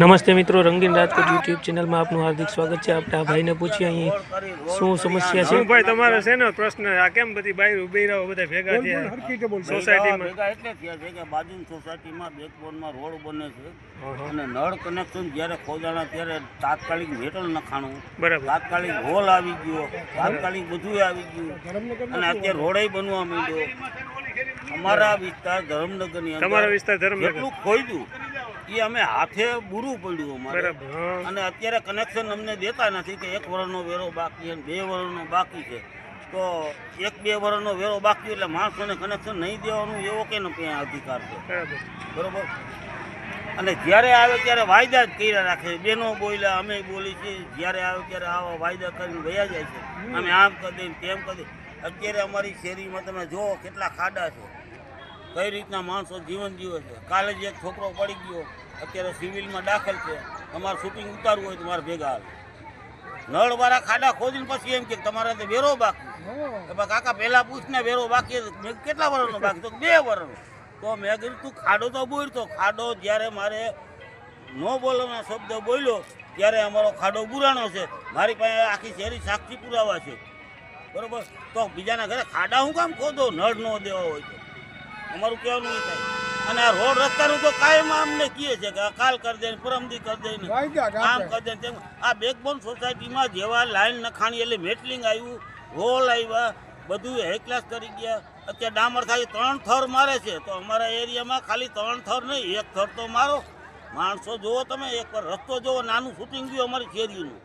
નમસ્તે મિત્રો રંગીન રાજકોટ યુટ્યુબ ચેનલમાં આપનું હાર્દિક સ્વાગત છે. આપણે આ ભાઈને પૂછીએ અહીં શું સમસ્યા છે? શું ભાઈ તમારે છે ને પ્રશ્ન આ કેમ બધી બહાર ઊભી રહો બધા ભેગા થયા? સોસાયટીમાં ભેગા એટલે થયા છે કે બાજુની સોસાયટીમાં બેકબોનમાં રોડ બને છે. અને નળ કનેક્શન જ્યારે ખોદાણા ત્યારે તાત્કાલિક મેટલ નખાણું બરાબર. તાત્કાલિક હોલ આવી ગયો તાત્કાલિક બધું આવી ગયું. અને અત્યારે રોડે બનવા માંડ્યો. અમારા વિસ્તાર ધરમનગરની અંદર તમારા વિસ્તાર ધર્મનગર? જેટલું ખોદ્યું એ અમે હાથે બુરું પડ્યું અમારે. અને અત્યારે કનેક્શન અમને દેતા નથી કે એક વર્ષનો વેરો બાકી અને બે વર્ષનો બાકી છે. તો એક બે વર્ષનો વેરો બાકી એટલે માણસોને કનેક્શન નહીં દેવાનું એવો કે અધિકાર છે. બરાબર. અને જ્યારે આવે ત્યારે વાયદા જ કર્યા રાખે. છે. બેનો બોલ્યા અમે બોલી છીએ. જ્યારે આવે ત્યારે આવા વાયદા કરીને વયા જાય છે. અમે આમ કરી દઈએ તેમ કરી અત્યારે અમારી શેરીમાં તમે જુઓ કેટલા ખાડા છે. કઈ રીતના માણસો જીવન જીવે છે? કાલે જ એક છોકરો પડી ગયો. અત્યારે સિવિલમાં દાખલ છે. તમારે શૂટિંગ ઉતારવું હોય તમારે ભેગા હાલ. નળવાળા ખાડા ખોદીને પછી એમ કે તમારે તો વેરો બાકી. કાકા પહેલા પૂછને વેરો બાકી મેં કેટલા વર્ષનો બાકી તો બે વર્ષનો તો મેં કીધું, તું ખાડો તો બોલતો ખાડો જ્યારે મારે ન બોલવાનો શબ્દ બોલ્યો, ત્યારે અમારો ખાડો બુરાણો છે. મારી પાસે આખી શેરી સાક્ષી પુરાવા છે. બરોબર? તો બીજાના ઘરે ખાડા હું કામ ખોદો? નળ ન દેવા હોય તો. અમારું કહેવાનું એ થાય. અને આ રોડ રસ્તાનું તો કાયમ અમને કહે છે કે અકાલ કાલ કરી દે પરમદી કરી દે આમ કરી દે તેમ. આ બેકબોન સોસાયટીમાં જેવા લાઈન નખાણી એટલે મેટલિંગ આવ્યું હોલ આવ્યા બધું હેકલાસ ક્લાસ કરી ગયા. અત્યારે ડામર ખાલી ત્રણ થર મારે છે. તો અમારા એરિયામાં ખાલી ત્રણ થર નહીં એક થર તો મારો. માણસો જુઓ તમે એક વાર રસ્તો જુઓ નાનું શૂટિંગ ગયું અમારી શેરીનું.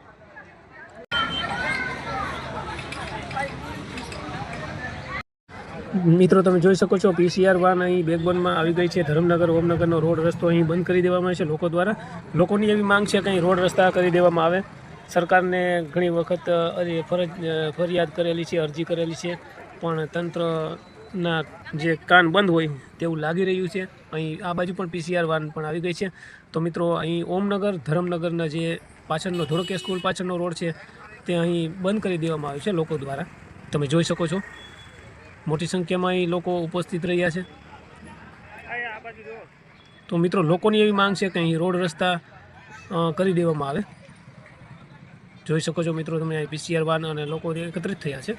મિત્રો, તમે જોઈ શકો છો પીસીઆર વાન અહીં બેકબોનમાં આવી ગઈ છે. ધરમનગર, ઓમનગરનો રોડ રસ્તો અહીં બંધ કરી દેવામાં આવે છે લોકો દ્વારા. લોકોની એવી માંગ છે કે અહીં રોડ રસ્તા કરી દેવામાં આવે. સરકારને ઘણી વખત ફરજ ફરિયાદ કરેલી છે, અરજી કરેલી છે. પણ તંત્રના જે કાન બંધ હોય તેવું લાગી રહ્યું છે. અહીં આ બાજુ પણ પીસીઆર વાન પણ આવી ગઈ છે. તો મિત્રો, અહીં ઓમનગર, ધરમનગરના જે પાછળનો ધોળકે સ્કૂલ પાછળનો રોડ છે, તે અહીં બંધ કરી દેવામાં આવ્યો છે લોકો દ્વારા. તમે જોઈ શકો છો. મોટી સંખ્યામાં અહીં લોકો ઉપસ્થિત રહ્યા છે? તો મિત્રો લોકોની એવી માંગ છે કે અહીં રોડ રસ્તા કરી દેવામાં આવે? જોઈ શકો છો મિત્રો તમે અહીં પીસીઆર વાન અને લોકો એકત્રિત થયા છે.